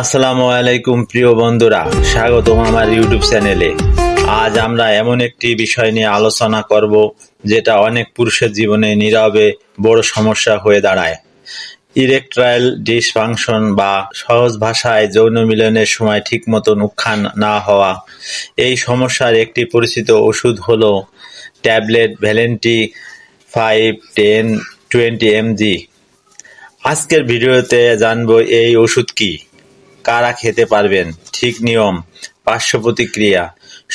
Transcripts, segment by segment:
আসসালামু আলাইকুম, প্রিয় বন্ধুরা। স্বাগতম আমার ইউটিউব চ্যানেলে। আজ আমরা এমন একটি বিষয় নিয়ে আলোচনা করব, যেটা অনেক পুরুষের জীবনে নীরবে বড় সমস্যা হয়ে দাঁড়ায়। ইরেকট্রাইল ডিসফাংশন বা সহজ ভাষায় যৌন মিলনের সময় ঠিক মতন উত্থান না হওয়া। এই সমস্যার একটি পরিচিত ওষুধ হলো ট্যাবলেট ভ্যালেন্টি ফাইভ টেন টোয়েন্টি এমজি। আজকের ভিডিওতে জানব এই ওষুধ কি। কারা খেতে পারবেন? ঠিক নিয়ম, পার্শ্ব প্রতিক্রিয়া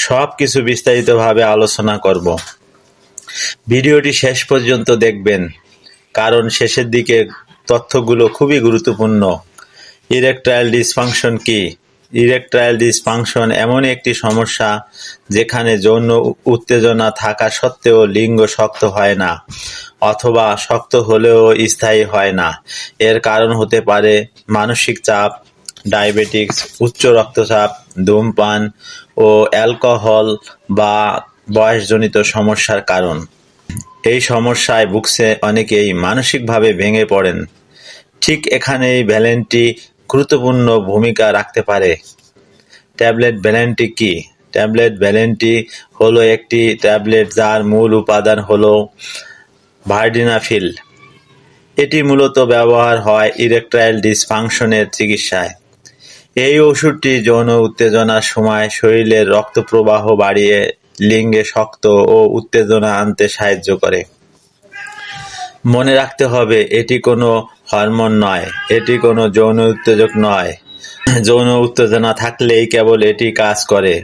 সব কিছু বিস্তারিতভাবে আলোচনা করব। ভিডিওটি শেষ পর্যন্ত দেখবেন, কারণ শেষের দিকে তথ্যগুলো খুবই গুরুত্বপূর্ণ। ইরেকট্রায়াল ডিসফাংশন কি? ইরেকট্রায়াল ডিসফাংশন এমন একটি সমস্যা যেখানে যৌন উত্তেজনা থাকা সত্ত্বেও লিঙ্গ শক্ত হয় না, অথবা শক্ত হলেও স্থায়ী হয় না। এর কারণ হতে পারে মানসিক চাপ ডায়াবেটিক্স, উচ্চ রক্তচাপ, ধূমপান ও অ্যালকোহল বা বয়সজনিত সমস্যার কারণ। এই সমস্যায় ভুগছে অনেকেই মানসিকভাবে ভেঙে পড়েন। ঠিক এখানেই ভ্যালেন্টি গুরুত্বপূর্ণ ভূমিকা রাখতে পারে। ট্যাবলেট ভ্যালেন্টি কি? ট্যাবলেট ভ্যালেন্টি হলো একটি ট্যাবলেট যার মূল উপাদান হলো ভার্ডিনাফিল। এটি মূলত ব্যবহার হয় ইরেকট্রাইল ডিসফাংশনের চিকিৎসায়। এই ওষুধটি যৌন উত্তেজনার সময় শরীরের রক্ত প্রবাহ বাড়িয়ে লিঙ্গে শক্ত ও উত্তেজনা আনতে সাহায্য করে। মনে রাখতে হবে, এটি কোনো হরমোন নয়, এটি কোনো যৌন উত্তেজক নয়। যৌন উত্তেজনা থাকলেই কেবল এটি কাজ করে।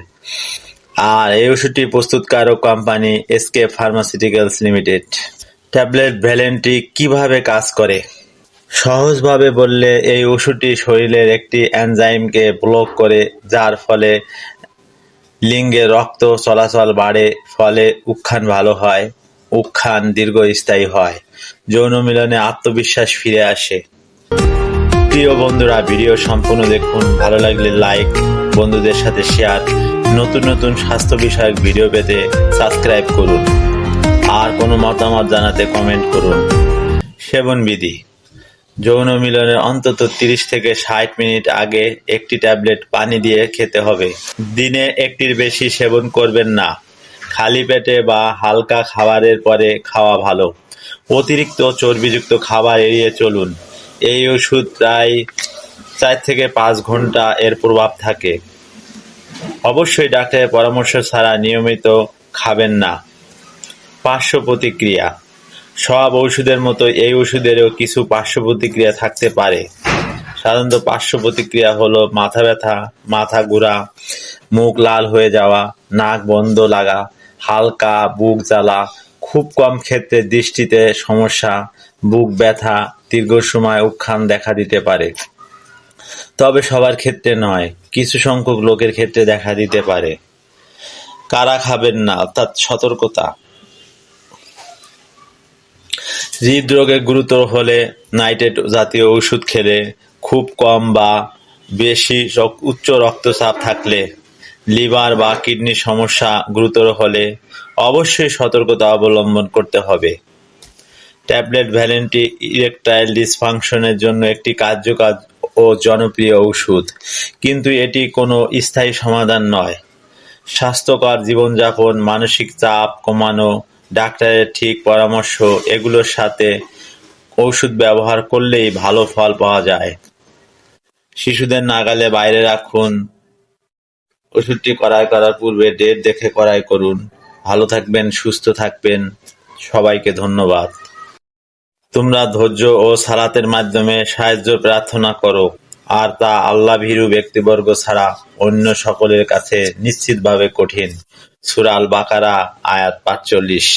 আর এই ওষুধটি প্রস্তুতকারক company SK pharmaceuticals limited. Tablet ভ্যালেন্টি কীভাবে কাজ করে? সহজভাবে বললে এই ওষুধটি শরীরের একটি এনজাইমকে ব্লক করে, যার ফলে লিঙ্গে রক্ত চলাচল বাড়ে, ফলে উত্থান ভালো হয়, উত্থান দীর্ঘস্থায়ী হয়, যৌন মিলনে আত্মবিশ্বাস ফিরে আসে। প্রিয় বন্ধুরা, ভিডিও সম্পূর্ণ দেখুন, ভালো লাগলে লাইক, বন্ধুদের সাথে শেয়ার, নতুন নতুন স্বাস্থ্য বিষয়ক ভিডিও পেতে সাবস্ক্রাইব করুন, আর কোনো মতামত জানাতে কমেন্ট করুন। সেবন বিধি। যৌন মিলনের অন্তত তিরিশ থেকে ষাট মিনিট আগে একটি ট্যাবলেট পানি দিয়ে খেতে হবে। দিনে একটির বেশি সেবন করবেন না। খালি পেটে বা হালকা খাবারের পরে খাওয়া ভালো। অতিরিক্ত চর্বিযুক্ত খাবার এড়িয়ে চলুন। এই ওষুধ প্রায় চার থেকে পাঁচ ঘণ্টা এর প্রভাব থাকে। অবশ্যই ডাক্তারের পরামর্শ ছাড়া নিয়মিত খাবেন না। পার্শ্ব প্রতিক্রিয়া। সব ওষুধের মতো এই ওষুধেরও কিছু পার্শ্ব প্রতিক্রিয়া থাকতে পারে। সাধারণত পার্শ্ব প্রতিক্রিয়া হলো মাথা ব্যথা, মাথা ঘোরা, মুখ লাল হয়ে যাওয়া, নাক বন্ধ লাগা, হালকা বুক জ্বালা, খুব কম ক্ষেত্রে দৃষ্টিতে সমস্যা, বুক ব্যথা, দীর্ঘ সময় উত্থান দেখা দিতে পারে। তবে সবার ক্ষেত্রে নয়, কিছু সংখ্যক লোকের ক্ষেত্রে দেখা দিতে পারে। কারা খাবেন না অর্থাৎ সতর্কতা। হৃদরোগে গুরুতর হলে নাইট্রেট জাতীয় ওষুধ খেলে খুব কম বা বেশি উচ্চ রক্তচাপ থাকলে লিভার বা কিডনির সমস্যা গুরুতর হলে অবশ্যই সতর্কতা অবলম্বন করতে হবে। ট্যাবলেট ভ্যালেন্টি ইরেকটাইল ডিসফাংশনের জন্য একটি কার্যকর ও জনপ্রিয় ওষুধ, কিন্তু এটি কোনো স্থায়ী সমাধান নয়। স্বাস্থ্যকর জীবনযাপন, মানসিক চাপ কমানো ডাক্তারের ঠিক পরামর্শ, এগুলোর সাথে ওষুধ ব্যবহার করলেই ভালো ফল পাওয়া যায়। শিশুদের নাগালে বাইরে রাখুন। ওষুধটি ক্রয় করার পূর্বে ডেট দেখে ক্রয় করুন। ভালো থাকবেন, সুস্থ থাকবেন। সবাইকে ধন্যবাদ। তোমরা ধৈর্য ও সালাতের মাধ্যমে সাহায্য প্রার্থনা করো। আর তা আল্লাহ ভীরু ব্যক্তিবর্গ ছাড়া অন্য সকলের কাছে নিশ্চিতভাবে কঠিন। সুরাল বাকারা আয়াত পাঁচচল্লিশ।